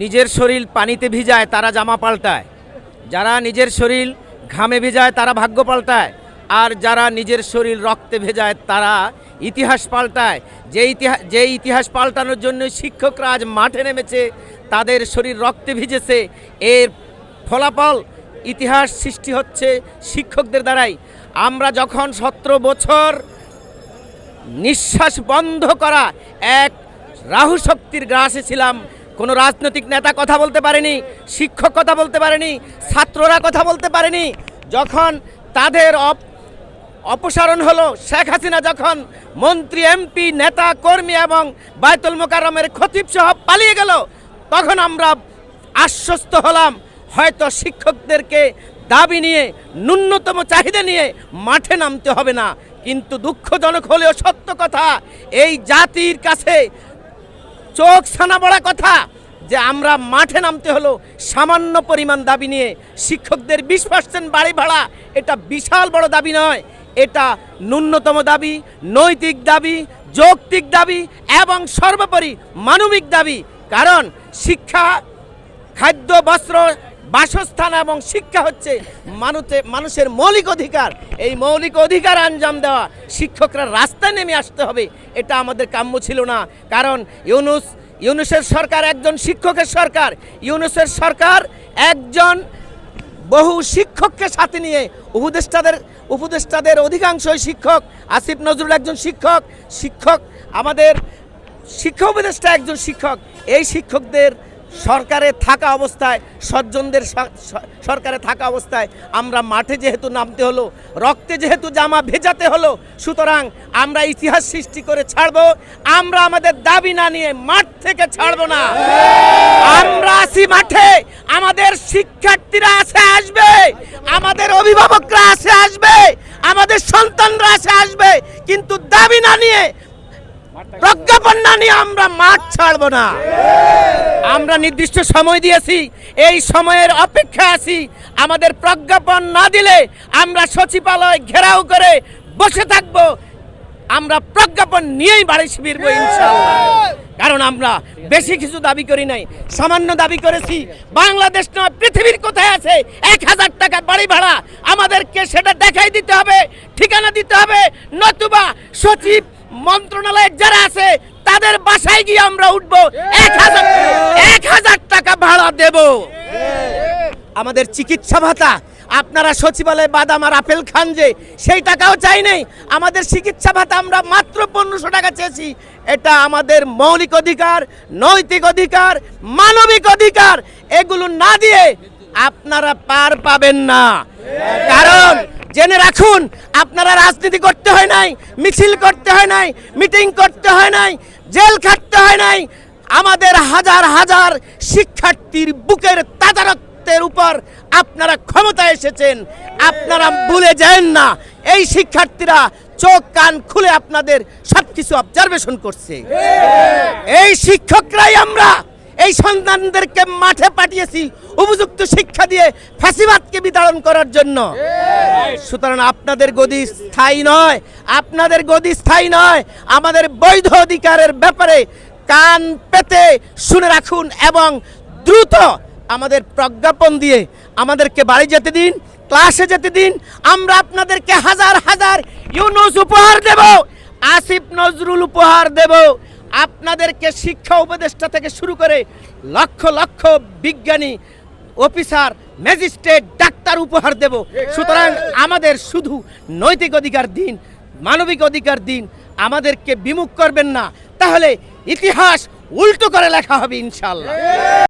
নিজের শরীর পানিতে ভিজায়, তারা জামা পাল্টায়। যারা নিজের শরীর ঘামে ভেজায়, তারা ভাগ্য পাল্টায়। আর যারা নিজের শরীর রক্তে ভেজায়, তারা ইতিহাস পাল্টায়। যে ইতিহাস যে ইতিহাস পাল্টানোর জন্য শিক্ষকরা আজ মাঠে নেমেছে, তাদের শরীর রক্তে ভিজেছে। এর ফলাফল ইতিহাস সৃষ্টি হচ্ছে শিক্ষকদের দ্বারাই। আমরা যখন সতেরো বছর নিঃশ্বাস বন্ধ করা এক রাহু শক্তির গ্রাসে ছিলাম কোনো রাজনৈতিক নেতা কথা বলতে পারেনি, শিক্ষক কথা বলতে পারেনি, ছাত্ররা কথা বলতে পারেনি। যখন তাদের অপ- অপসারণ হলো, শেখ হাসিনা যখন মন্ত্রী, এমপি, নেতা, কর্মী এবং বায়তুল মোকাররমের খতিব সহ পালিয়ে গেল, তখন আমরা আশ্বস্ত হলাম, হয়তো শিক্ষকদেরকে দাবি নিয়ে, ন্যূনতম চাহিদা নিয়ে মাঠে নামতে হবে না। কিন্তু দুঃখজনক হলেও সত্য কথা, এই জাতির কাছে চোখ ছানা বড়া কথা যে আমরা মাঠে নামতে হলো সামান্য পরিমাণ দাবি নিয়ে শিক্ষকদের বিশ পার্সেন্ট বাড়ি ভাড়া। এটা বিশাল বড় দাবি নয়। এটা ন্যূনতম দাবি, নৈতিক দাবি, যৌক্তিক দাবি এবং সর্বোপরি মানবিক দাবি। কারণ শিক্ষা, খাদ্য, বস্ত্র বাসস্থান এবং শিক্ষা হচ্ছে মানুষে, মানুষের মৌলিক অধিকার। এই মৌলিক অধিকার আঞ্জাম দেওয়া শিক্ষকরা রাস্তায় নেমে আসতে হবে, এটা আমাদের কাম্য ছিল না। কারণ ইউনুস, ইউনুসের সরকার একজন শিক্ষকের সরকার। ইউনুসের সরকার একজন বহু শিক্ষককে সাথে নিয়ে, উপদেষ্টাদের উপদেষ্টাদের অধিকাংশই শিক্ষক। আসিফ নজরুল একজন শিক্ষক শিক্ষক, আমাদের শিক্ষা উপদেষ্টা একজন শিক্ষক। এই শিক্ষকদের সরকারে থাকা অবস্থায়, সজ্জনদের সরকারে থাকা অবস্থায় আমরা মাঠে যেহেতু নামতে হলো, রক্তে যেহেতু জামা ভেজাতে হলো, সুতরাং আমরা ইতিহাস সৃষ্টি করে ছাড়বো, আমরা আমাদের দাবি না নিয়ে মাঠ থেকে ছাড়বো না। আমরা আছি মাঠে, আমাদের শিক্ষার্থীরা আছে, আসবে, আমাদের অভিভাবকরা আছে, আসবে, আমাদের সন্তানরা আছে, আসবে, কিন্তু দাবি না নিয়ে প্রজ্ঞাপন না নিয়ে আমরা মাঠ ছাড়বো না। আমরা নির্দিষ্ট সময় দিয়েছি, এই সময়ের অপেক্ষা আছি। আমাদের প্রজ্ঞাপন না দিলে আমরা সচিবালয় ঘেরাও করে বসে থাকব। আমরা প্রজ্ঞাপন নিয়েই বাড়ি ফিরবো ইনশাআল্লাহ। কারণ আমরা বেশি কিছু দাবি করি নাই, সামান্য দাবি করেছি, বাংলাদেশ নয় পৃথিবীর কোথায় আছে? এক হাজার টাকা বাড়ি ভাড়া আমাদেরকে সেটা দেখাই দিতে হবে, ঠিকানা দিতে হবে, নতুবা সচিব মন্ত্রণালয়ে যারা আছে, তাদের বাসায় গিয়ে আমরা উঠবো। এক হাজার এক হাজার টাকা ভাড়া দেব। আমাদের চিকিৎসা ভাতা, আপনারা সচিবালয়ে বাদাম আর আপেল খান যে, সেই টাকাও চাই নেই। আমাদের চিকিৎসা ভাতা আমরা মাত্র পনেরোশো টাকা চেয়েছি। এটা আমাদের মৌলিক অধিকার, নৈতিক অধিকার, মানবিক অধিকার, এগুলো না দিয়ে আপনারা পার পাবেন না। কারণ, জেনে রাখুন আপনারা রাজনীতি করতে হয় নাই, মিছিল করতে হয় নাই, মিটিং করতে হয় নাই, জেল খাটতে হয় নাই, আমাদের হাজার হাজার শিক্ষার্থীর বুকের তাজা রক্তের উপর আপনারা ক্ষমতায় এসেছেন, আপনারা ভুলে যান না, এই শিক্ষার্থীরা চোখ কান খুলে আপনাদের সবকিছু অবজারভেশন করছে। এই শিক্ষকরাই আমরা, এই সন্তানদেরকে মাঠে পাঠিয়েছি উপযুক্ত শিক্ষা দিয়ে ফ্যাসিবাদকে বিতাড়ন করার জন্য। সুতরাং আপনাদের গদি স্থায়ী নয়। আপনাদের গদি স্থায়ী নয়। আমাদের বৈধ অধিকারের ব্যাপারে কান পেতে শুনে রাখুন এবং দ্রুত আমাদের প্রজ্ঞাপন দিয়ে আমাদেরকে বাড়ি যেতে দিন, ক্লাসে যেতে দিন। আমরা আপনাদেরকে হাজার হাজার ইউনুস উপহার দেব, আসিফ নজরুল উপহার দেব। আপনাদেরকে শিক্ষা উপদেষ্টা থেকে শুরু করে লক্ষ লক্ষ বিজ্ঞানী, অফিসার ম্যাজিস্ট্রেট ডাক্তার উপহার দেব। সুতরাং আমাদের শুধু নৈতিক অধিকার দিন, মানবিক অধিকার দিন, আমাদেরকে বিমুখ করবেন না। তাহলে ইতিহাস উল্টো করে লেখা হবে ইনশাল্লাহ